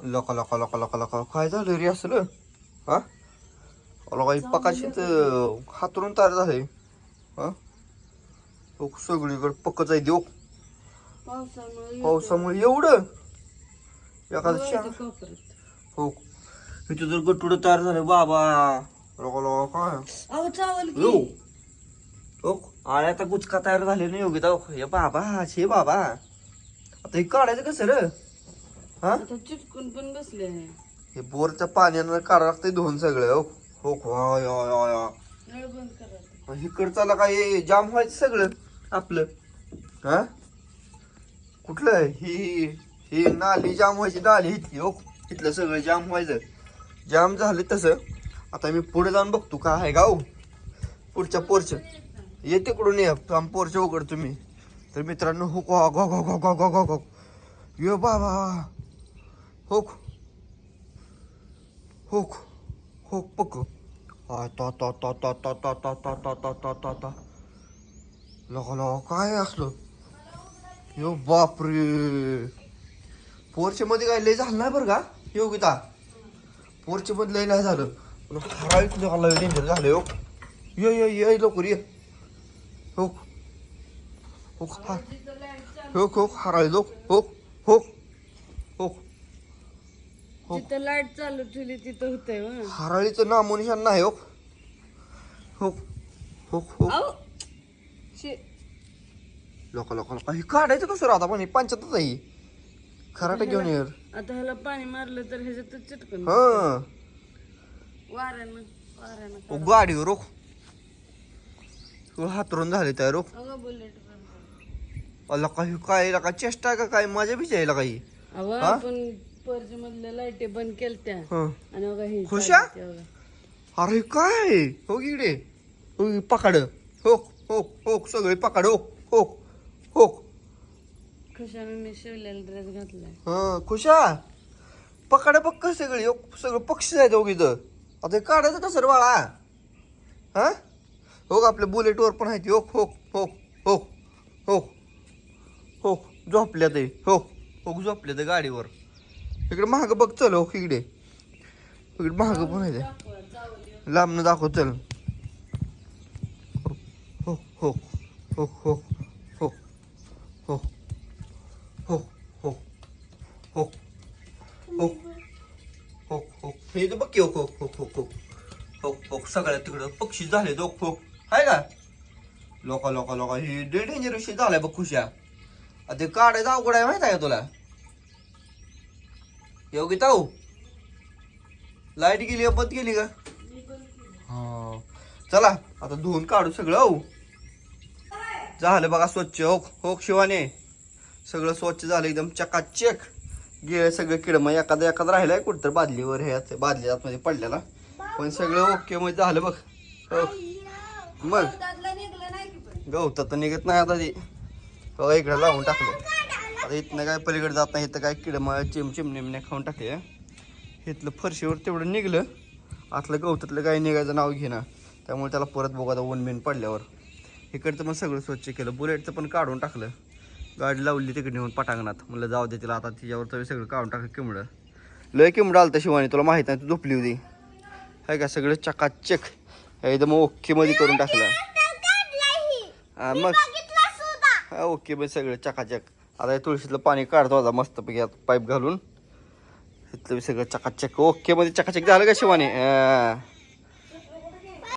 लका लका लका लका लका काय झालं रे असलं हा काही पकाशीत हातरून तयार झाले हा हो, सगळीकडे पकच आहे देऊ पावसामुळे एवढं एखादं. हो इथं जर गट्टुड तयार झालं बाबा लका लका काय आता गुचका तयार झाले ना योगिता हे बाबा शे बाबा आता हे काढायचं कसं रे हा? आता चिटकून पण बसले आहे. हे बोरच्या पाण्यानं काढावं लागतंय धुवून सगळं हो. हो हो, या, या, या. नळ बंद करा इकडचाला काय जाम व्हायचं सगळं आपलं. हा? कुठलं ही ही नाली जाम व्हायची नाली इथली हो. इथलं सगळं जाम व्हायचं. जाम झालं तसं. आता मी पुढे जाऊन बघतो का आहे गाव पुढच्या पोरच. ये तिकडून ये आम पोरच उघड तुम्ही. तर मित्रांनो हो गो गो गो गो गो गो गो गो यो बाबा. Hook. Hook. Hook पक आ ता ता ता ता ता ता ता ता ता ता ता ता ता लगा लगा काय असलं यो बापरे पोरचे मध्ये काय लय झालं नाही बरं का योगिता पोरचे मध्ये लय नाही झालं पण हराळीत लगा डेंजर झालं यो ये ये ये लवकर ये हो हो हा हो हो हराळी लोक हो हो हो हो. जिथं लाइट चालू ठेवली तिथं होतंय हं. हराळीचं नामोनिशान नाही हो. हो हो हो. शे लोक लोक लोक हे काढायचं कसं राहता? पण हे पंचायतच आहे ही. खराटा घेऊन ये. आता ह्याला पाणी मारलं तर ह्याच्यातच चिटकून हा. वाऱ्यानं वाऱ्यानं ओ. गाडीवर रोख हातरून झाले त्या रोख अगं बुलेट अला काही काय लका चेष्टा का? काय माझ्या बिच यायला काही? अहो हा? आपण पर्ज मधल्या लाईटी बंद केलत्या. हं. आणि बघा हे खुशा? चालते बघा. अरे काय? हो इकडे. हो पकाड. हो हो हो सगळे पकाड. हो हो हो. खुशाने मी शिवलेला ड्रेस घातलाय. हा खुशा? पकाड पक्क सगळे. हो, सगळं पक्षी आहेत हो इथं. आता हे काढायचं रे बाळा? हा? हो का आपल्या बुलेटवर पण आहेत. हो हो हो हो हो. हो झोपल्या ते हो हो झोपल्या ते गाडीवर. इकडे महाग बघ चल हो इकडे इकडे महाग पण आहे ते. लांबनं दाखव चल हो हो हो हो हो हो हो हो हो हो हो हो हे तर बघ की हो हो हो हो हो हो हो सगळ्या तिकडं पक्षी झाले तो हो आहे का लोका लोका लोका हे डेंजर विषय झालाय बघ खुशा आता ते काढायचं अवघड आहे माहीत आहे का तुला योगिता हो लाइट गेली का? बंद गेली का? हा. चला आता धुवून काढू सगळं हो. झालं बघा स्वच्छ हो हो शिवाने. सगळं स्वच्छ झालं एकदम चकाचक. गे सगळं किड मग एखादं एखादं राहिलंय कुठं बादलीवर हे आत- बादली आतमध्ये पडलेला. पण सगळं ओके मध्ये झालं बघ. हो. मग? गवतात तर निघत नाही आता ती. हो इकडे लावून टाकलं. आता इथनं काय पलीकडे जात नाही इथं काय किड मग चिम चिमणे खाऊन टाकले. इथलं फरशीवर तेवढं निघलं. आतलं गवतातलं काही निघायचं नाव घेणं. त्यामुळे त्याला परत बघू ऊन बिन पडल्यावर. इकडचं पण सगळं स्वच्छ केलं. बुलेटचं पण काढून टाकलं. गाडी लावली तिकडे नेऊन पटांगणात. म्हणलं जाऊ दे तिला आता तिच्यावर तरी सगळं काढून टाकलं किंबडं लय किंबडं आलं शिवानी तुला माहीत नाही तू झोपली होती. हाय का सगळं चकाचक. एकदम ओके मध्ये करून टाकलं. हा, मग. हा ओके मग सगळं चकाचक. आता हे तुळशीतलं पाणी काढतो आता मस्तपैकी आता पाईप घालून. इथलं सगळं चकाचक. ओके मध्ये चकाचक झालं का शिवानी?